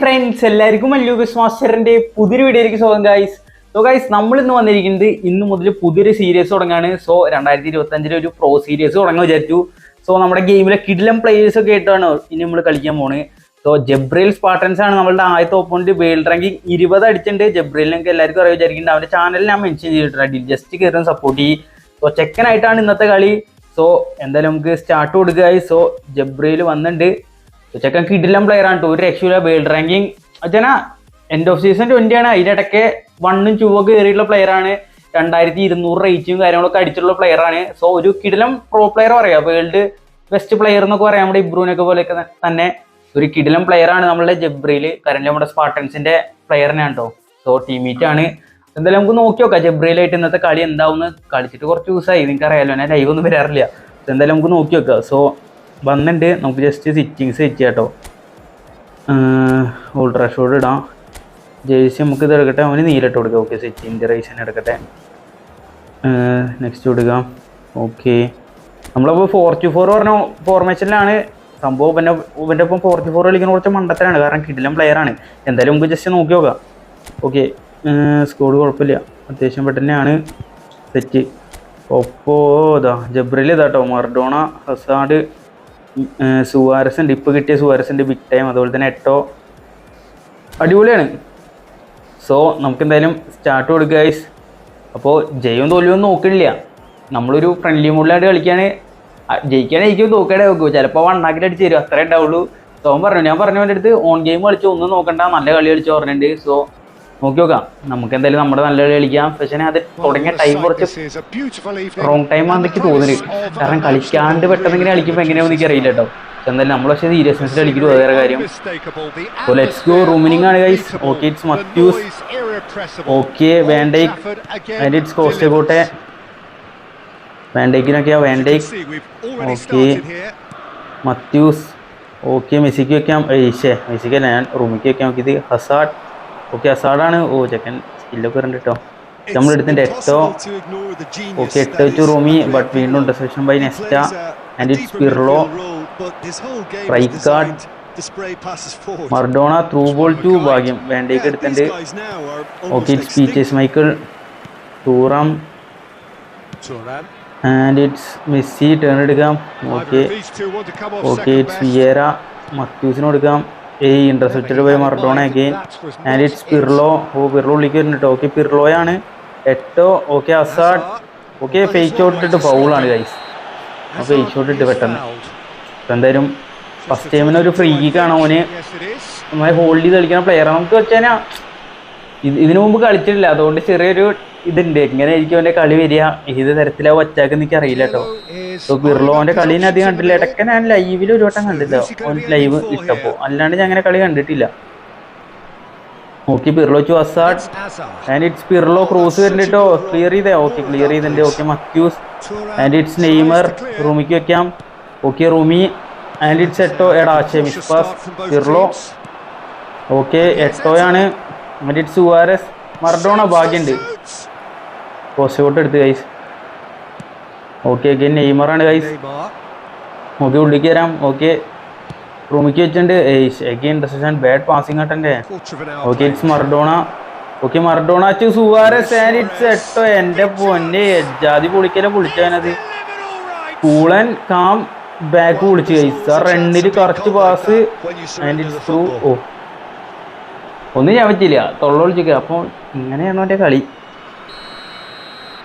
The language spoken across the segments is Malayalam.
ഫ്രണ്ട്സ് എല്ലാവർക്കും മല്ലു മാസ്റ്ററിന്റെ പുതിയൊരു വീഡിയോയിലേക്ക് സ്വാഗതം ഗൈസ് സോ ഗൈസ് നമ്മൾ ഇന്ന് വന്നിരിക്കുന്നത് ഇന്ന് മുതൽ പുതിയൊരു സീരീസ് തുടങ്ങാണ്. സോ രണ്ടായിരത്തി ഇരുപത്തി അഞ്ചിലെ ഒരു പ്രോ സീരീസ് തുടങ്ങാൻ വിചാരിച്ചു. സോ നമ്മുടെ ഗെയിമിലെ കിഡിലം പ്ലേയേഴ്സ് ഒക്കെ ആയിട്ടാണ് ഇനി നമ്മൾ കളിക്കാൻ പോണ്. സോ ജബ്രേൽ സ്പാർട്ടൻസ് ആണ് നമ്മളുടെ ആദ്യത്തെ ഓപ്പോണ്ട് വേൾഡ് റാങ്കിങ് ഇരുപത് അടിച്ചിട്ടുണ്ട്. ജബ്രേലിനൊക്കെ എല്ലാവർക്കും അറിയാൻ വിചാരിക്കുന്നുണ്ട്. അവന്റെ ചാനലിൽ ഞാൻ മെൻഷൻ ചെയ്തിട്ടുണ്ട്. ജസ്റ്റ് കയറി സപ്പോർട്ട് ചെയ്യും. സോ ചെക്കനായിട്ടാണ് ഇന്നത്തെ കളി. സോ എന്തായാലും നമുക്ക് സ്റ്റാർട്ട് കൊടുക്കുക സോ ജബ്രയിൽ വന്നിട്ടുണ്ട്. ചെക്കൻ കിഡിലം പ്ലെയർ ആണ്. ഒരു രക്ഷയില്ല വേൾഡ് റാങ്കിങ് അച്ഛന എൻഡ് ഓഫ് സീസൺ ട്വന്റി ആണ്. അതിന്റെ ഇടയ്ക്ക് വണ്ണും ടൂ ഒക്കെ കയറിയിട്ടുള്ള പ്ലെയർ ആണ്. രണ്ടായിരത്തി ഇരുന്നൂറ് റേറ്റും കാര്യങ്ങളൊക്കെ അടിച്ചിട്ടുള്ള പ്ലെയർ ആണ്. സോ ഒരു കിഡിലം പ്രോ പ്ലെയർ പറയാം. വേൾഡ് ബെസ്റ്റ് പ്ലെയർ എന്നൊക്കെ പറയാം നമ്മുടെ ഇബ്രൂനൊക്കെ പോലെയൊക്കെ തന്നെ. ഒരു കിഡിലം പ്ലെയർ ആണ് നമ്മളുടെ ജബ്രിയിൽ കറന്റ് നമ്മുടെ സ്പാർട്ടൻസിന്റെ പ്ലെയറിനാണ് കേട്ടോ സോ ടീമേറ്റ് ആണ്. എന്തായാലും നമുക്ക് നോക്കി നോക്കാം. ജബ്രിയിലായിട്ട് ഇന്നത്തെ കളി എന്താവും കളിച്ചിട്ട് കുറച്ച് ദിവസമായി നിങ്ങൾക്ക് അറിയാലോ ഞാൻ ലൈവ് ഒന്നും വരാറില്ല. എന്തായാലും നമുക്ക് നോക്കി നോക്കാം. സോ വന്നിട്ടുണ്ട് നമുക്ക് ജസ്റ്റ് സിറ്റിങ്സ് സെറ്റ് കേട്ടോ ഓൾട്രാ ഷോഡ് ഇടാം. ജേഴ്സി നമുക്ക് ഇത് എടുക്കട്ടെ. അവന് നീലിട്ട് കൊടുക്കാം. ഓക്കെ സെറ്റിന്റെ റൈസിന് എടുക്കട്ടെ. നെക്സ്റ്റ് കൊടുക്കാം. ഓക്കെ നമ്മളപ്പോൾ ഫോർ ടു ഫോർ പറഞ്ഞ ഫോർമേഷനിലാണ് സംഭവം പിന്നെ ഇവന്റെ ഒപ്പം ഫോർ ടു ഫോർ കളിക്കുന്ന കുറച്ച് മണ്ടത്തരാണ്. കാരണം കിടിലം ആണ്. എന്തായാലും നമുക്ക് ജസ്റ്റ് നോക്കി നോക്കാം. ഓക്കെ സ്കോഡ് കുഴപ്പമില്ല. അത്യാവശ്യം പെട്ടെന്നെയാണ് സെറ്റ് ഒപ്പോ ഇതാ ജബ്രിൽ ഇതാട്ടോ. മർഡോണ ഹസാഡ് സുവാരസ് ഉണ്ട് ഇപ്പോൾ കിട്ടിയ സുവാരസിന്റെ ബിഗ് ടൈം അതുപോലെ തന്നെ എട്ടോ. അടിപൊളിയാണ്. സോ നമുക്ക് എന്തായാലും സ്റ്റാർട്ട് കൊടുക്കുക ഗൈസ് അപ്പോൾ ജയവും തോൽവിയും നോക്കണില്ല നമ്മളൊരു ഫ്രണ്ട്ലി മൂഡിലായിട്ട് കളിക്കുകയാണ് ജയിക്കാനേ ജയിക്കും തോക്കേടെ നോക്കൂ ചിലപ്പോൾ വണ്ണാക്കിട്ട് അടിച്ച് തരും. അത്രേ ഉണ്ടാവുള്ളൂ. സോ പറഞ്ഞു ഞാൻ പറഞ്ഞു എന്റെ അടുത്ത് ഓൺ ഗെയിം കളിച്ച് ഒന്നും നോക്കണ്ട. നല്ല കളി കളിച്ച് പറഞ്ഞിട്ടുണ്ട്. സോ നോക്കി നോക്കാം. നമുക്ക് എന്തായാലും നമ്മുടെ നല്ല കളി കളിക്കാം. പക്ഷേ അത് തുടങ്ങിയ ടൈം കുറച്ച് റോങ് ടൈം ആണെന്ന് എനിക്ക് തോന്നുന്നത് കാരണം കളിക്കാണ്ട് പെട്ടെന്ന് ഇങ്ങനെ കളിക്കുമ്പോൾ എങ്ങനെയാണെന്ന് എനിക്ക് അറിയില്ല കേട്ടോ. എന്തായാലും നമ്മൾ പക്ഷേ സീരിയസ്നെസ് കളിക്കുന്നു വേറെ കാര്യം. ലെറ്റ്സ് ഗോ റൂമിനിങ് ആണ് guys okay it's Matthaus okay വേണ്ടേക്ക് and it's cost കോട്ടെ വേണ്ടേക്കിനൊക്കെയാ വേണ്ടേക്ക് ഓക്കെ മത്യൂസ് ഓക്കെ മെസ്സിക്ക് വെക്കാം. ഏയ്ഷേ മെസ്സിക്ക് അല്ല ഞാൻ റൂമിക്ക് വെക്കാൻ നോക്കിയത് ഹസാഡ് ഓക്കെ അസാഡാണ് ഓ ചെക്കൻ സ്കില്ലൊക്കെ ഉണ്ട് കേട്ടോ നമ്മൾ എടുത്തിട്ട് എട്ടോ ഓക്കെ എട്ട് വെച്ചു റൂമി ബട്ട് വീണ്ടും interception by Nesta and it's Pirlo Rijkaard Maradona through ball to ഭാഗ്യം വേണ്ടേക്ക് എടുത്തിട്ടുണ്ട്. Okay it's Peachers Michael Thuram and it's Messi turn എടുക്കാം. ഓക്കെ ഓക്കെ ഇറ്റ്സ് വിയേര മത്യൂസിന് കൊടുക്കാം. ഏയ് intercepted by Maradona again and it's Pirlo oh Pirlo ഉള്ളിലേക്ക് വരുന്നുണ്ട് okay പിർലോയാണ് Eto'o okay Hazard okay fake out ഇട്ട് ഫൗളാണ് ഗൈസ് ആ ഫേക്ക് ഔട്ട് ഇട്ട് പെട്ടെന്ന്. എന്തായാലും ഫസ്റ്റ് ടൈമിന് ഒരു ഫ്രീ കിക്കാണ് ഓന്. നമ്മളെ ഹോൾഡ് ചെയ്ത് കളിക്കുന്ന പ്ലെയർ നമുക്ക് വെച്ചാൽ ഇത് ഇതിനു മുമ്പ് കളിച്ചിട്ടില്ല. അതുകൊണ്ട് ചെറിയൊരു ഇതുണ്ട്. എങ്ങനെയായിരിക്കും അവന്റെ കളി വരിക? ഏത് തരത്തിലാവും? ഒറ്റാക്ക് എനിക്ക് അറിയില്ല കേട്ടോ ബിർലോന്റെ കളി ഞാൻ അധികം കണ്ടില്ല. ഇടയ്ക്ക് ഞാൻ ലൈവിൽ ഒരു വട്ടം കണ്ടില്ല ഓൻ ലൈവ് ഇട്ടപ്പോ. അല്ലാണ്ട് ഞാൻ അങ്ങനെ കളി കണ്ടിട്ടില്ല. Okay Pirlo to Hazard and it's Pirlo cross വരുന്നുണ്ട് ക്ലിയർ ചെയ്തേ. ഓക്കെ ക്ലിയർ ചെയ്തിട്ടുണ്ട്. Okay Matthaus and it's Neymar റൂമിക്ക് വെക്കാം. Okay Rummy. And it's Eto'o? എടാ ശേ മിസ്പാസ് ബിർലോ. ഓക്കെ എട്ടോയാണ്. ആൻഡ് ഇറ്റ്സ് സുവാരസ് മർഡോണ ഭാഗ്യമുണ്ട് പോസ്റ്റ് ഔട്ട് എടുത്ത് ഗൈസ് ഓക്കെ ഓക്കെ നെയ്മറാണ് ഗൈസ് ഓക്കെ ഉള്ളിക്ക് വരാം ഓക്കെ റൂമിക്ക് വെച്ചിട്ടുണ്ട്. എഗെയിൻ ഇന്റർസെഷൻ ബാഡ് പാസിംഗ് ആട്ടെ okay it's Maradona. Okay Maradona to Suarez and it's Eto'o എന്റെ പൊന്നെ ജാതി പൊളിക്കല പൊളിച്ചവനത്. കൂളൻ കാം ബാക്ക് പൊളിച്ച് ഗൈസ് ആ റണ്ണിൽ correct pass and it's through ഓ. ഒന്നും ചെയ്യാൻ പറ്റില്ല തൊള്ള വിളിച്ചിരിക്കുക അപ്പോൾ ഇങ്ങനെയാണ് എന്റെ കളി?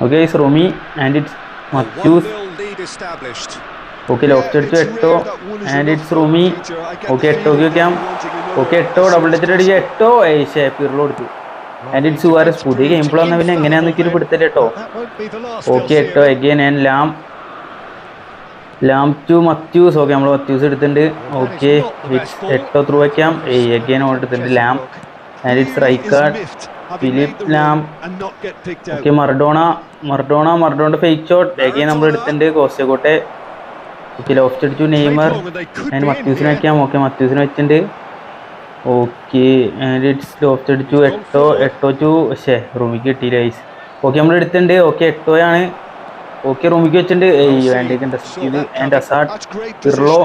Okay guys Rummy and it's Matthaus okay loft അടിച്ചു Eto'o. And it's Rummy okay എട്ടോക്ക് വെക്കാം ഓക്കെ എട്ടോ ഡബിൾ ടച്ചിട്ട് അടിക്കുക എട്ടോ. ഏഷ്യ പിറലോ എടുത്തു ആൻഡ് ഇറ്റ്സ് സുവാരസ് പുതിയ ഗെയിം പ്ലേ വന്ന പിന്നെ എങ്ങനെയാന്ന് വെച്ചാൽ പിടുത്തല്ല കേട്ടോ okay Eto'o again and Lahm Lahm to Matthaus okay നമ്മൾ മത്യൂസ് എടുത്തിട്ടുണ്ട്. ഓക്കെ എട്ടോ ത്രൂ വയ്ക്കാം എഗെയിൻ ഓൺ എടുത്തിട്ടുണ്ട്. Lahm and it's Rijkaard Philipp Lahm okay Maradona Maradona Maradona fake shot ബാക്കി നമ്മൾ എടുത്തിട്ടുണ്ട്. കോസ്റ്റക്കോട്ടെ ഓക്കെ ലോഫ്റ്റ് അടിച്ചു. നെയ്മർ. ഞാൻ മത്യൂസിന് വയ്ക്കാം ഓക്കെ മത്യൂസിന് വെച്ചിട്ടുണ്ട്. ഓക്കെ ഇറ്റ്സ് ലോഫ്റ്റ് അടിച്ചു. എട്ടോ എട്ടോ ടു പക്ഷേ റൂമിക്ക് കിട്ടിയില്ല ഐസ് ഓക്കെ നമ്മൾ എടുത്തിട്ടുണ്ട്. ഓക്കെ എട്ടോയാണ്. ഓക്കെ റൂമിക്ക് വെച്ചിട്ടുണ്ട്. ഏയ് ഇത് and Hazard Pirlo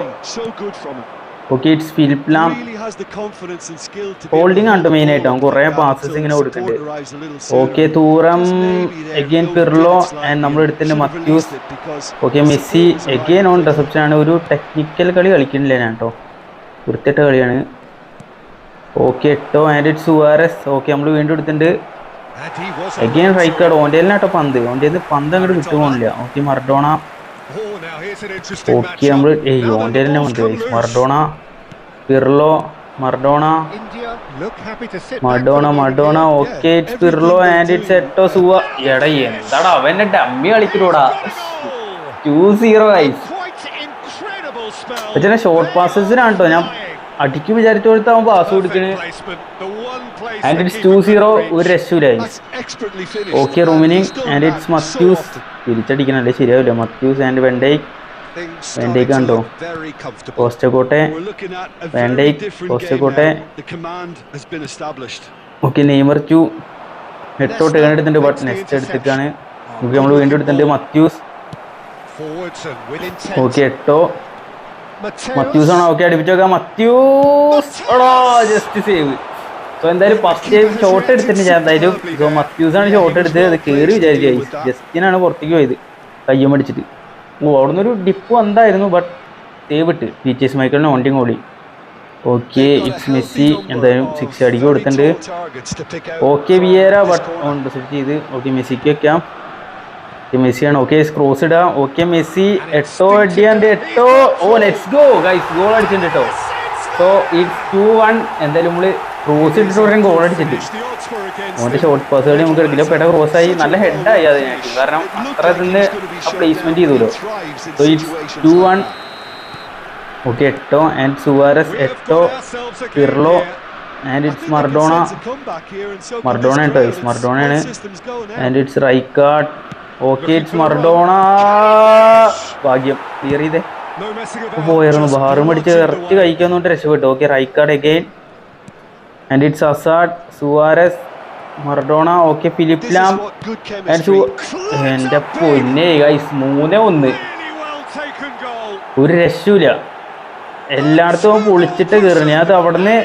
okay it's Philipp Lahm holding ആണ് മെയിൻ ആയിട്ട് അവൻ കുറേ പാസസ് ഇങ്ങനെ കൊടുക്കുന്നുണ്ട് okay Thuram again Pirlo and നമ്മൾ എടുത്തിട്ടുണ്ട്. Matthaus okay Messi again on reception ആണ്. ഒരു ടെക്നിക്കൽ കളി കളിക്കുന്നില്ല ഞാൻ കേട്ടോ വൃത്തിയിട്ട കളിയാണ്. Okay Eto'o and it Suarez okay നമ്മൾ വീണ്ടും എടുത്തിട്ടുണ്ട്. എഗെയിൻ റൈക്കാർഡ് കാർഡ് ഓന്റെ കേട്ടോ പന്ത്. ഓന്റെ പന്ത് അങ്ങോട്ട് വിട്ടുപോകണില്ല ഓക്കെ മർഡോണ ഓക്കെ നമ്മൾ ഏയ് ഓന്റെ തന്നെ Maradona Pirlo Maradona. Maradona Maradona okay Pirlo and it's Eto'o സുവ. എടാ എന്താടാ അവന്റെ ഡമ്മി കളിക്കലൂടാ ടു സീറോ ആയി ഷോർട്ട് പാസസിനാണ് കേട്ടോ ഞാൻ അടിക്കും വിചാരിച്ചു കൊടുത്താ പാസ് കൊടുക്കണ് ആൻഡ് ഇറ്റ്സ് ടു സീറോ ഒരു രക്ഷയില്ല okay Rummenigge and it's Matthaus. തിരിച്ചടിക്കണല്ലേ? ശരിയാവില്ല. മത്യൂസ് ആൻഡ് വെണ്ടൈ വെണ്ടൈക്ക് കണ്ടോ? Costacurta Van Dijk Costacurta okay Neymar to. എട്ടോട്ട് എടുത്തിട്ടുണ്ട് ബട്ട് നെക്സ്റ്റ് എടുത്തിട്ടാണ്. ഓക്കെ നമ്മൾ വീണ്ടും എടുത്തിട്ടുണ്ട്. മത്യൂസ്. ഓക്കെ എട്ടോ. മത്യൂസ് ആണ്? ഓക്കെ അടിപ്പിച്ച് നോക്കാം. മത്യൂസ് ജസ്റ്റ് സേവ് സോ എന്തായാലും ഫസ്റ്റ് ഷോട്ട് എടുത്തിട്ട് ഞാൻ എന്തായാലും. സോ മത്യൂസ് ആണ് ഷോട്ട് എടുത്തത്. അത് കയറി വിചാരിച്ചായി ജസ്റ്റിനാണ് പുറത്തേക്ക് പോയത്. കയ്യും അടിച്ചിട്ട്. ഓ അവിടുന്ന് ഒരു ഡിപ്പ് വന്നായിരുന്നു ബട്ട് സേവ് ഇട്ട്. ടീച്ചേഴ്സ് ടി മൈക്കിളിന് ഓണ്ടിങ് ഓടി ഓക്കെ ഇറ്റ്സ് മെസ്സി എന്തായാലും സിക്സ് അടിക്ക് കൊടുത്തിട്ടുണ്ട്. ഓക്കെ വിയേര ബട്ട് ഓൺ റിസപ്റ്റ് ചെയ്ത്. ഓക്കെ മെസ്സിക്ക് വെക്കാം. മെസ്സിയാണ് ഓക്കെ ക്രോസ് ഇടാം. Okay Messi. എട്ടോ അടിയാണ്ട് Eto'o. Oh let's go guys goal അടിച്ചിട്ടുണ്ട് കേട്ടോ സോ ഇറ്റ്സ് ടു വൺ എന്തായാലും നമ്മൾ ക്രോസ് ഇട്ടിട്ട് ഗോൾ അടിച്ചിട്ട്. ഓന്റെ ഷോർട്ട് പാസുകൾ നമുക്ക് എടുക്കില്ല. പെട്ട ക്രോസ് ആയി. നല്ല ഹെഡായി അത് കാരണം അത്ര ഇതിന് പ്ലേസ്മെന്റ് ചെയ്തല്ലോ so it's two one okay Eto'o. And Suarez Eto'o. Pirlo and it's Maradona Maradona കേട്ടോ മർഡോണയാണ് and it's Rijkaard okay Maradona ഭാഗ്യം. ക്ലിയർ ചെയ്തേ പോയിരുന്നു ബാറും അടിച്ച് ഇറച്ചി കഴിക്കാന്നുകൊണ്ട് രക്ഷപ്പെട്ടു. Okay Rijkaard again and it's Hazard Suarez Maradona okay Philipp Lahm എന്റെ പൊന്നെ ഗൈസ് മൂന്നേ ഒന്ന്. ഒരു രക്ഷയില്ല എല്ലായിടത്തും പൊളിച്ചിട്ട് കയറി ഞാൻ അത് അവിടുന്ന്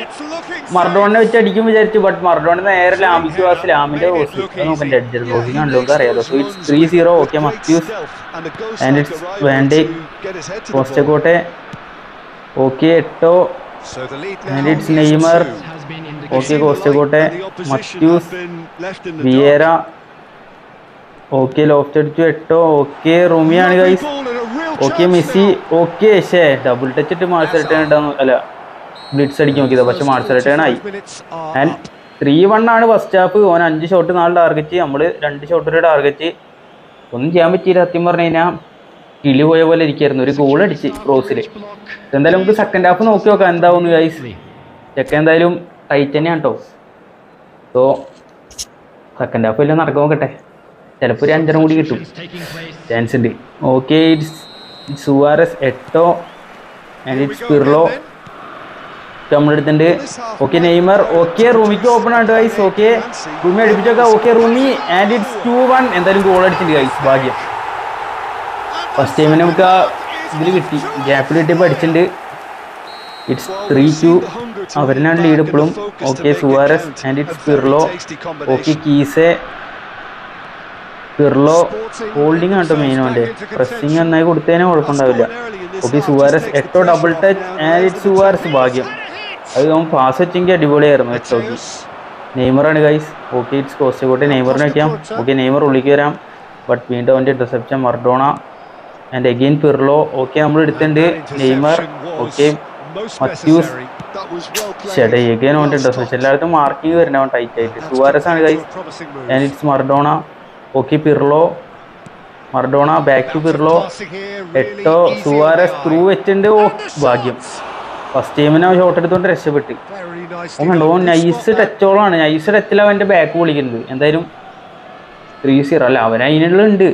മർഡോണിനെ വെച്ച് അടിക്കും വിചാരിച്ചു ബട്ട് മർഡോണിന് നേരെ ലാമിക്ക് വാസ് ലാമിന്റെ റോസ് റോസിങ് കണ്ടു അറിയാലോ so it's three zero okay Matthaus and it's വേണ്ടി Costacurta okay Eto'o. And it's Neymar okay Costacurta Matthaus Vieira okay loft അടിച്ചു എട്ടോ. ഓക്കെ റൂമിയാണ് ഗൈസ് ഓക്കെ മെസ്സി. ഓക്കെ ഷേ ഡബിൾ ടച്ച് ഇട്ട് മാർച്ച് റിട്ടേൺ ഇട്ടാന്ന് അല്ല ബ്ലിറ്റ്സ് അടിക്കാൻ നോക്കിയത്. പക്ഷെ മാർച്ച് റിട്ടേൺ ആയി. ആൻഡ് ത്രീ വൺ ആണ് ഫസ്റ്റ് ഹാഫ് ഓൻ അഞ്ച് ഷോട്ട് നാല് ടാർഗറ്റ് നമ്മൾ രണ്ട് ഷോട്ട് ഒരു ടാർഗറ്റ് ഒന്നും ചെയ്യാൻ പറ്റിയില്ല സത്യം പറഞ്ഞു കഴിഞ്ഞാൽ കിളി പോയ പോലെ ഇരിക്കായിരുന്നു. ഒരു ഗോൾ അടിച്ച് ക്രോസിൽ എന്തായാലും നമുക്ക് സെക്കൻഡ് ഹാഫ് നോക്കി നോക്കാം. എന്താവും ഗൈസ് ചെക്ക എന്തായാലും ടൈറ്റ് തന്നെയാണ് കേട്ടോ സോ സെക്കൻഡ് ഹാഫ് എല്ലാം നടക്കാൻ നോക്കട്ടെ. ചിലപ്പോൾ ഒരു അഞ്ചെണ്ണം കൂടി കിട്ടും. ചാൻസ് ഉണ്ട്. Okay Suarez Eto'o and it's Pirlo നമ്മളെടുത്തിട്ടുണ്ട്. Okay Neymar okay റൂമിക്ക് ഓപ്പൺ ആണ് guys okay Rummy അടുപ്പിച്ചൊക്കെ. Okay Rummy and it's two one എന്തായാലും ഗോൾ അടിച്ചിട്ടുണ്ട് ഗൈസ് ഭാഗ്യം. ഫസ്റ്റ് ടൈമിന് നമുക്ക് ആ ഇതിൽ കിട്ടി. ഗ്യാപ്പിൽ കിട്ടിയപ്പോൾ അടിച്ചിട്ടുണ്ട് ഇറ്റ്സ് ത്രീ ടു അവരിനാണ് ലീഡ് ഇപ്പോഴും. Okay Suarez and it's Pirlo okay കീസെ Pirlo holding ആണ് മെയിൻ വേണ്ടേ പ്രസ്സിങ് നന്നായി കൊടുത്തതിനെ കുഴപ്പമുണ്ടാവില്ല. Okay Suarez Eto'o double touch and it Suarez ഭാഗ്യം. അത് അവൻ പാസ് വെച്ചെങ്കിൽ അടിപൊളിയായിരുന്നു. എട്ടോക്ക് നെയ്മറാണ് guys okay it's Costacurta നെയ്മറിനെ വയ്ക്കാം ഓക്കെ നെയ്മർ ഉള്ളിക്ക് വരാം. ബട്ട് വീണ്ടും അവന്റെ reception Maradona. And again Pirlo. Okay നമ്മൾ എടുത്തിട്ടുണ്ട്. നെയ്മർ. ഓക്കെ മത്യൂസ് ചേട്ടാ എഗെയിൻ അവന്റെ റിസപ്ഷൻ എല്ലായിടത്തും മാർക്കിങ് വരുന്ന അവൻ ടൈറ്റ് ആയിട്ട്. സുവാരസ് ആണ് guys and it's Maradona. Okay Pirlo. Maradona back to Pirlo. Eto'o Suarez through വെച്ചിട്ടുണ്ട്. ഓ ഭാഗ്യം. ഫസ്റ്റ് ടൈമിന് അവൻ ഷോട്ട് എടുത്തുകൊണ്ട് രക്ഷപ്പെട്ട്. ഓ കണ്ടോ നൈസ് ടച്ചോളാണ് നൈസ് ടച്ചിൽ അവന്റെ ബാക്ക് വിളിക്കുന്നത് എന്തായാലും ത്രീ സീറോ അല്ല അവൻ അതിനുള്ളുണ്ട്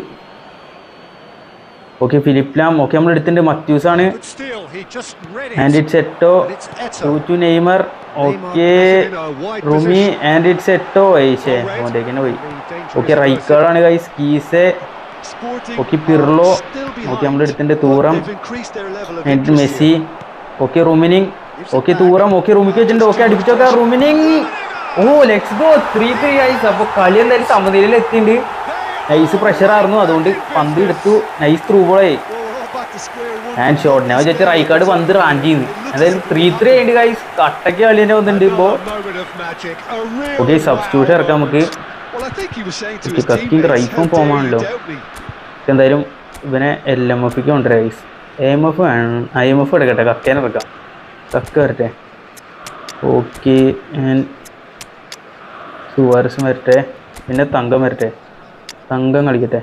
ഓക്കെ ഫിലിപ്പ് ലാം ഓക്കെ നമ്മൾ എടുത്തിട്ടുണ്ട് മത്യൂസ് ആണ്. And it's Eto'o to Neymar okay Rummy and it's Eto'o ഏശേ അവന്റെ തന്നെ പോയി. ഓക്കെ റൈക്കാളാണ് ഗൈസ് കീസെ ഓക്കെ പിർലോ ഓക്കെ നമ്മൾ എടുത്തിട്ടുണ്ട് Thuram and Messi okay Rummenigge okay Thuram. Okay റൂമിക്ക് വെച്ചിട്ടുണ്ട്. ഓക്കെ അടുപ്പിച്ചൊക്കെ. Rummenigge oh let's go three three ഐസ് അപ്പോൾ കളി എന്തായാലും സമനിലയിൽ എത്തിണ്ട് നൈസ് പ്രഷർ ആയിരുന്നു. അതുകൊണ്ട് പന്ത് എടുത്തു. നൈസ് ത്രൂ ഞാൻ ഷോട്ട് ഞാൻ വിചാരിച്ച റൈക്കാർഡ് പന്ത് റാൻ ചെയ്തു. അതായത് ത്രീ ത്രീ ആയിട്ട് ഗൈസ് കട്ടയ്ക്ക് കളി തന്നെ വന്നിട്ടുണ്ട് ഇപ്പോൾ ഓക്കെ സബ്സ്റ്റിറ്റ്യൂട്ട് ഇറക്കാം നമുക്ക്. കക്കിങ് റൈഫും ഫോമാണല്ലോ എന്തായാലും ഇവനെ എൽ എം എഫിക്ക് ഗൈസ് എ എം എഫ് വേണം. ഐ എം എഫ് എടുക്കട്ടെ. കക്കേനെ എടുക്കാം. കക്ക വരട്ടെ. ഓക്കെ. സുവാരസും വരട്ടെ. പിന്നെ തങ്കം വരട്ടെ. തങ്കം കളിക്കട്ടെ.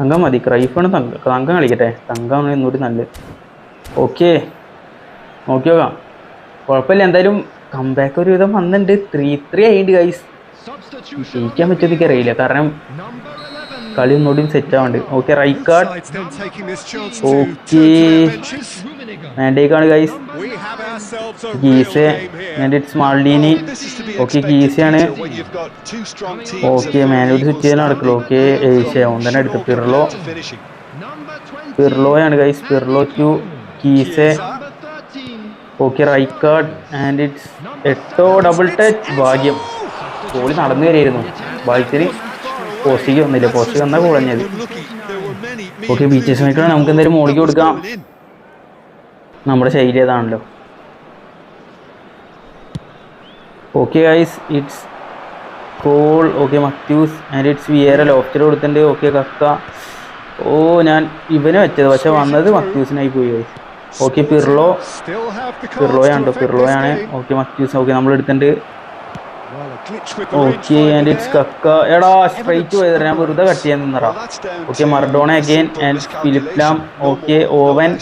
തങ്കം മതി. ക്രൈഫാണ് തങ്കം തങ്കം കളിക്കട്ടെ. തങ്കമാണ് ഇന്നൂടി നല്ലത് ഓക്കെ. നോക്കി നോക്കാം. കുഴപ്പമില്ല. എന്തായാലും കംബാക്ക് ഒരുവിധം വന്നിട്ടുണ്ട്. ത്രീ ത്രീ ആയിട്ട് ഗൈസ് ജയിക്കാൻ പറ്റിയതൊക്കെ അറിയില്ല. കാരണം കളി ഒന്നുകൂടി സെറ്റ് ആവണ്ട്. ഓക്കെ റൈറ്റ് കാർഡ് മാൻഡേക്കാണ് ഗൈസ് ഗീസെ മാൾഡീനി ഓക്കെ ഗീസയാണ് ഓക്കെ മാനോട് സ്വിച്ച് ചെയ്യാൻ നടക്കുള്ളൂ ഓക്കെ ഏഷ്യ തന്നെ എടുത്തു പിർലോ പിർലോയാണ് guys Pirlo to കീസെ okay right card and it's Eto'o double touch ഭാഗ്യം ഗോളി നടന്നു വരികയായിരുന്നു ഭാഗ്യത്തിന് പോസ്റ്റിക്ക് വന്നില്ല പോസ്റ്റിക്ക് വന്നാൽ കുഴഞ്ഞത് ഓക്കെ ബീച്ചസ് മേക്കാണ് നമുക്ക് എന്തായാലും മോളിക്ക് കൊടുക്കാം. നമ്മുടെ ശൈലി അതാണല്ലോ. Okay ice it's goal okay Matthaus and it's Vieira lofter കൊടുത്തിട്ടുണ്ട്. ഓക്കെ കക്ക. ഓ ഞാൻ ഇവനെ വെച്ചത്. പക്ഷെ വന്നത് മത്യൂസിനായി പോയി ഐസ് ഓക്കെ പിർലോ പിർലോയാണ്ടോ പിർലോയാണ് ഓക്കെ മത്യൂസ്. ഓക്കെ നമ്മൾ എടുത്തിട്ടുണ്ട്. ഓക്കെ ആൻഡ് ഇറ്റ്സ് കക്ക എടാ സ്ട്രൈറ്റ് പോയത് ഞാൻ വെറുതെ കട്ട് ചെയ്യാൻ നിന്നറാ okay Maradona again and Philipp Lahm okay Owen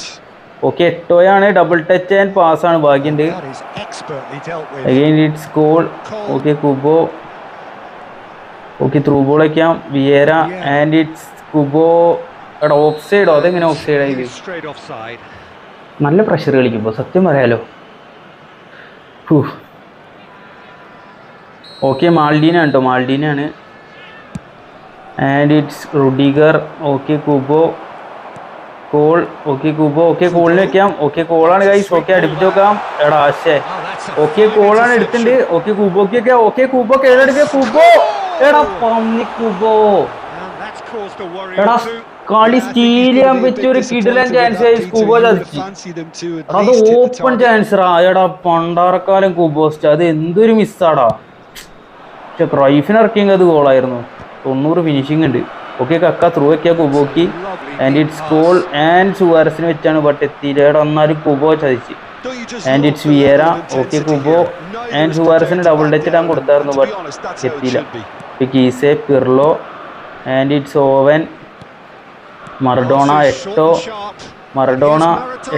okay എട്ടോയാണ് double touch and pass ആണ് ഭാഗ്യണ്ട്. Again it's Cole okay Kubo okay through ball വയ്ക്കാം വിയേര ആൻഡ് ഇറ്റ്സ് കുബോ എടാ ഓഫ് സൈഡോ അതെങ്ങനെ ഓഫ് സൈഡായി നല്ല പ്രഷർ കളിക്കുമ്പോൾ സത്യം പറയാലോ. ഓക്കെ മാൾഡീന കേട്ടോ മാൾഡീനാണ് and it's Rudiger okay Kubo Cole okay Kubo okay കോളിന് വെക്കാം. ഓക്കെ കോളാണ് ഗൈസ് ഓക്കെ അടുപ്പിച്ച് നോക്കാം. എടാ ആശേ ഓക്കെ കോളാണ് എടുത്തിട്ടുണ്ട്. ഓക്കെ കുബോക്ക് ഒക്കെ ഓക്കെ കുബോ കേടെടുക്കുക കുബോ എടാ പന്നി കുബോ എടാ കളി സ്റ്റീൽ ചെയ്യാൻ പറ്റിയ ഒരു കിടിലൻ ചാൻസ് ആയി കുബോ ചതിച്ചു അത് ഓപ്പൺ ചാൻസറാ എടാ പണ്ടാറക്കാലം കുബോസ്റ്റ് അത് എന്തൊരു മിസ്സാടാ പക്ഷെ ക്രൈഫിന് ഇറക്കിയെങ്കിൽ അത് ഗോളായിരുന്നു തൊണ്ണൂറ് ഫിനിഷിംഗ് ഉണ്ട്. ഓക്കെ കക്ക ത്രൂ വെക്കുക കുബോക്ക് ആൻഡ് ഇറ്റ്സ് ഗോൾ ആൻഡ് സുവാരസിന് വെച്ചാണ് ബട്ട് എത്തിയില്ല. വന്നാലും Kubo ചതിച്ച്. And it's Vieira okay Kubo. And സുവാരസിന് double touch ഇടാൻ കൊടുത്തായിരുന്നു ബട്ട് എത്തിയില്ല. കീസെ Pirlo. And it's Owen. Maradona Eto'o. Maradona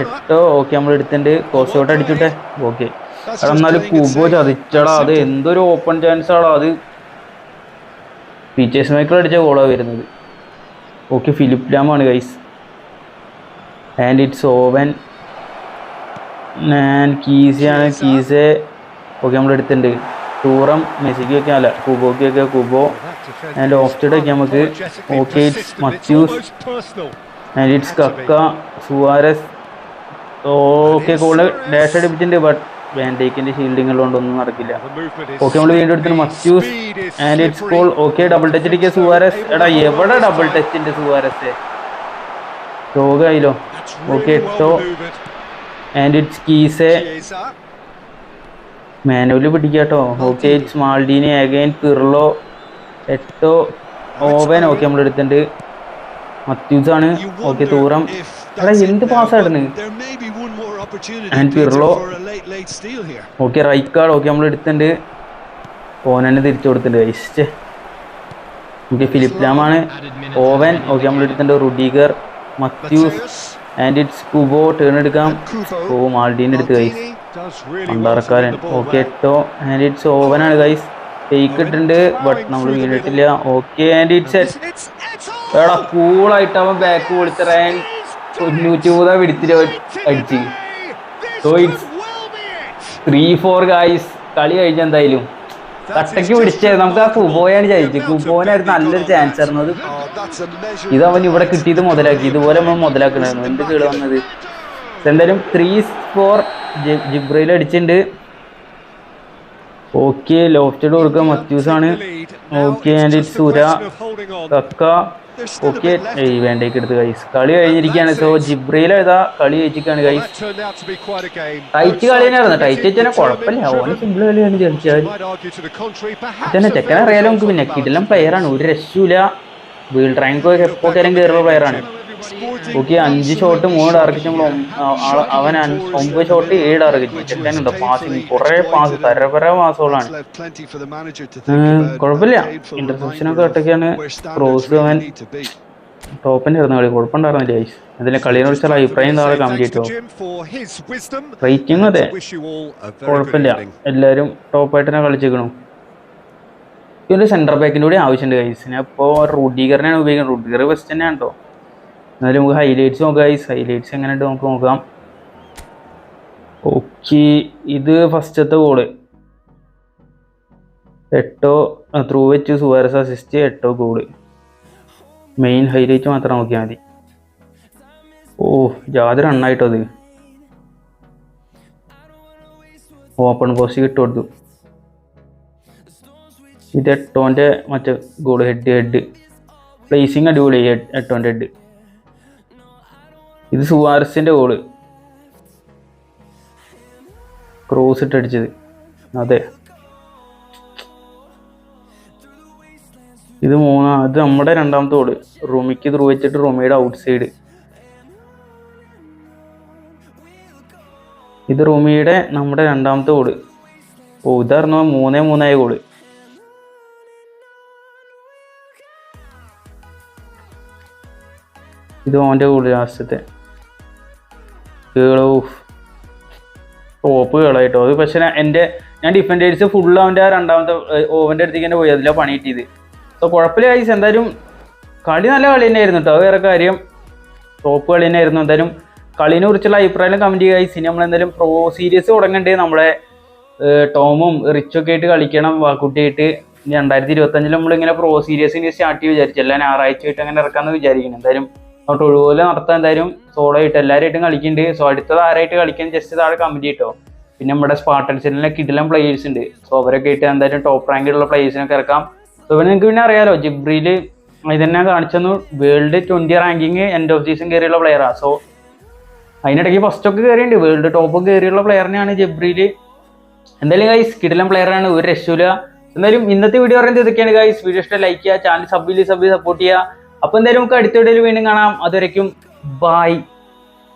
Eto'o. Okay നമ്മൾ എടുത്തിട്ടുണ്ട്. കോസ്റ്റോട്ട് അടിച്ചിട്ടെ ഓക്കെ എന്നാലും കുബോ ചതിച്ചടാ അത് എന്തൊരു ഓപ്പൺ ചാൻസ് ആടാ അത്. പീച്ചേഴ്സ് മേക്കർ അടിച്ച ഗോളാണ് വരുന്നത്. Okay Philipp ഡാമാണ് guys and it's Owen and കീസയാണ് കീസെ ഓക്കെ നമ്മൾ എടുത്തിട്ടുണ്ട് ടൂറം മെസ്സിക്ക് വെക്കാൻ അല്ല കുബോക്ക് വെക്കാം കുബോ ആൻഡ് ഓഫ്റ്റഡ് വെക്കാം നമുക്ക് okay it's Matthews and it's Kaka Suarez okay Cole dash അടിപ്പിച്ചിട്ടുണ്ട് but വാൻഡേക്കിന്റെ ഷീൽഡിംഗ് ഉള്ളതുകൊണ്ടൊന്നും നടക്കില്ല ഓക്കെ നമ്മൾ വീണ്ടും Matthews and it's Cole okay double touch അടിക്കുക സുവാരസ് എടാ എവിടെ ഡബിൾ ടച്ചിന്റെ സുവാരസ് രോഗമായില്ലോ ഓക്കെ എട്ടോ ആൻഡ് ഇറ്റ്സ് കീസെ manually പിടിക്കാട്ടോ. Okay it's Maldini again Pirlo Eto'o? Owen okay നമ്മൾ എടുത്തിട്ടുണ്ട് മത്യൂസ് ആണ്. Okay Thuram. എടാ എന്ത് പാസ്സായിട്ടുണ്ട് And Pirlo okay right card okay നമ്മൾ എടുത്തിട്ടുണ്ട്. ഓനെ തിരിച്ചു കൊടുത്തിട്ടുണ്ട്. കഴിച്ചേ ഓക്കെ ഫിലിപ്പ് രാമാണ് ഓവൻ ഓക്കെ നമ്മൾ എടുത്തിട്ടുണ്ട് Rudiger Matthews and it's Kubo turn എടുക്കാം. ഓ മാൾഡീൻ എടുത്ത് ഗൈസ് മന്ദാറക്കാരൻ ഓക്കെ എട്ടോ ആൻഡ് ഇറ്റ്സ് ഓവനാണ് ഗൈസ് ടേക്ക് ഇട്ടിട്ടുണ്ട് ബട്ട് നമ്മൾ വീണിട്ടില്ല ഓക്കെ ആൻഡ് ഇറ്റ്സ് എടാ കൂളായിട്ട് അവൻ ബാക്ക് കൊടുത്തറാൻ തൊണ്ണൂറ്റി മൂന്നാ പിടിച്ചിട്ട് അടിച്ച്. So it's three four guys കളി കഴിഞ്ഞ എന്തായാലും കട്ടയ്ക്ക് പിടിച്ചത് നമുക്ക് ആ കുബോയാണ് ജയിച്ചു കുബോനായിരുന്നു നല്ലൊരു ചാൻസ് ആയിരുന്നു. അത് ഇത് അവൻ ഇവിടെ കിട്ടിയത് മുതലാക്കി. ഇതുപോലെ നമ്മൾ മുതലാക്കണമായിരുന്നു എന്ത് കേട് വന്നത്? എന്തായാലും ത്രീ ഫോർ ജിബ്രയിൽ അടിച്ചിട്ടുണ്ട്. ഓക്കെ ലോഫ്റ്റഡ് കൊടുക്കുക മത്യൂസ് ആണ് ഓക്കെ ആൻഡ് ഇറ്റ് സുര കക്ക ഓക്കെ ഏയ് വേണ്ടേക്ക് എടുത്ത് ഗൈസ് കളി കഴിഞ്ഞിരിക്കുകയാണ്. സോ ജിബ്രയിൽ ഏതാ? കളി ജയിച്ചിരിക്കുകയാണ് ഗൈസ് ടൈറ്റ് കളി തന്നെയായിരുന്നു. ടൈറ്റ് വെച്ചാൽ കുഴപ്പമില്ല. ഓന് സിമ്പിൾ കളിയാണ് ജയിച്ചാൽ തന്നെ ചെക്കൻ അറിയാലോ നമുക്ക് പിന്നെ. കിടിലം പ്ലെയറാണ് ഒരു രക്ഷയില്ല വീൽ റാങ്ക് എപ്പോ കയറുന്ന പ്ലെയറാണ് ഓക്കെ അഞ്ച് ഷോട്ട് മൂന്ന് ടാർഗറ്റ് നമ്മൾ അവൻ ഒമ്പത് ഷോട്ട് ഏഴ് ടാർഗറ്റ് ചെക്കനുണ്ട് പാസിങ് കുറെ പാസ് തരപര പാസുകളാണ്. കുഴപ്പമില്ല. ഇന്റർസെപ്ഷൻ ഒക്കെ ഒറ്റയ്ക്കാണ് ക്രോസ് അവൻ ടോപ്പിന്റെ ഇരുന്ന കളി. കുഴപ്പമുണ്ടായിരുന്നില്ല ഗൈസ് അതിലെ കളിയെ കുറിച്ചുള്ള അഭിപ്രായം താഴെ ചെയ്തോ? റേറ്റിംഗ് അതെ. കുഴപ്പമില്ല. എല്ലാവരും ടോപ്പായിട്ട് തന്നെ കളിച്ചേക്കണു. ഇതിന്റെ സെന്റർ ബാക്കിന്റെ കൂടി ആവശ്യമുണ്ട് ഗൈസ് ഞാൻ ഇപ്പോൾ റൂഡീകറിനാണ് ഉപയോഗിക്കുന്നത്. റൂഡീകർ ബെസ്റ്റ് തന്നെയാണ് കേട്ടോ എന്നാലും നമുക്ക് ഹൈലൈറ്റ്സ് നോക്കാം ഈ ഹൈലൈറ്റ്സ് എങ്ങനെയുണ്ട് നമുക്ക് നോക്കാം. ഓക്കെ ഇത് ഫസ്റ്റത്തെ ഗോൾ എട്ടോ ത്രൂ വെച്ച് Suarez assist Eto'o goal main highlight മാത്രം നോക്കിയാൽ മതി. ഓ ജാതി റണ്ണായിട്ടോ അത്. ഓപ്പൺ പോസ്റ്റ് കിട്ടുകൊടുത്തു ഇത് എട്ടോന്റെ മറ്റേ ഗോൾ ഹെഡ് ഹെഡ് പ്ലേസിങ് അടിപൊളി എട്ടോന്റെ ഹെഡ് ഇത് സുവാരസിന്റെ ഗോൾ ക്രോസ് ഇട്ട് അടിച്ചത് അതെ. ഇത് മൂന്നാ ഇത് നമ്മുടെ രണ്ടാമത്തെ ഗോൾ റൂമിക്ക് ത്രൂ വെച്ചിട്ട് റൂമിയുടെ ഔട്ട് സൈഡ് ഇത് റൂമിയുടെ നമ്മുടെ രണ്ടാമത്തെ ഗോൾ ഓ ഇതായിരുന്നു മൂന്നേ മൂന്നായ ഗോൾ ഇത് ഓന്റെ ഗോൾ ലാസ്റ്റത്തെ. കേളോ ടോപ്പ് കേളായിട്ടോ. അത് പക്ഷെ എന്റെ ഞാൻ ഡിഫൻഡേഴ്സ് ഫുൾ അവന്റെ ആ രണ്ടാമത്തെ ഓവന്റെ അടുത്തേക്ക് തന്നെ പോയി. അതിലാണ് പണി കിട്ടിയത്. സോ കുഴപ്പമില്ല ഗൈസ് എന്തായാലും കളി നല്ല കളി തന്നെയായിരുന്നു കേട്ടോ അത് വേറെ കാര്യം. ടോപ്പ് കളി തന്നെയായിരുന്നു. എന്തായാലും കളിനെ കുറിച്ചുള്ള അഭിപ്രായം കമന്റ് ചെയ്യുക ഇനി നമ്മൾ എന്തായാലും പ്രോ സീരീസ് തുടങ്ങണ്ടേ നമ്മളെ ടോമും റിച്ചും ഒക്കെ ആയിട്ട് കളിക്കണം. വാക്കുട്ടിയായിട്ട് ഇനി രണ്ടായിരത്തി ഇരുപത്തഞ്ചിൽ നമ്മളിങ്ങനെ പ്രോ സീരീസ് ഇനി സ്റ്റാർട്ട് ചെയ്ത് വിചാരിച്ചു. എല്ലാം ഞായറാഴ്ച ആയിട്ട് അങ്ങനെ ഇറക്കാമെന്ന് വിചാരിക്കണം എന്തായാലും അങ്ങോട്ട് ഒഴിവുപോലെ നടത്താൻ എന്തായാലും സോളോ ആയിട്ട് എല്ലാവരായിട്ടും കളിക്കുന്നുണ്ട് സോ അടുത്തത് ആരായിട്ട് കളിക്കാൻ ജസ്റ്റ് താഴെ കമന്റ് കിട്ടോ പിന്നെ നമ്മുടെ സ്പാർട്ടൻസിലെ കിടിലം പ്ലേയേഴ്സ് ഉണ്ട്. സോ അവരൊക്കെ ആയിട്ട് എന്തായാലും ടോപ്പ് റാങ്കിലുള്ള പ്ലേയേഴ്സിനൊക്കെ ഇറക്കാം. സോ പിന്നെ നിങ്ങൾക്ക് പിന്നെ അറിയാലോ ജിബ്രിയിൽ ഇതന്നെ കാണിച്ചെന്നു world twenty ranking end of season കയറിയുള്ള പ്ലെയറാണ് സോ അതിനിടയ്ക്ക് ഫസ്റ്റ് ഒക്കെ കയറിയുണ്ട് വേൾഡ് ടോപ്പ് കയറിയുള്ള പ്ലെയറിനെയാണ് ജബ്രിയിൽ എന്തായാലും ഗൈസ് കിടിലം പ്ലെയറാണ് ഒരു രക്ഷയില്ല. എന്തായാലും ഇന്നത്തെ വീഡിയോ പറയുന്നത് ഇതൊക്കെയാണ് ഗൈസ് വീഡിയോ ഇഷ്ടം ലൈക്ക് ചെയ്യുക. ചാനൽ സബ് സബ് സപ്പോർട്ട് ചെയ്യുക. അപ്പോൾ എന്തായാലും നമുക്ക് അടുത്ത വീഡിയോയിൽ വീണ്ടും കാണാം. അതുവരയ്ക്കും ബൈ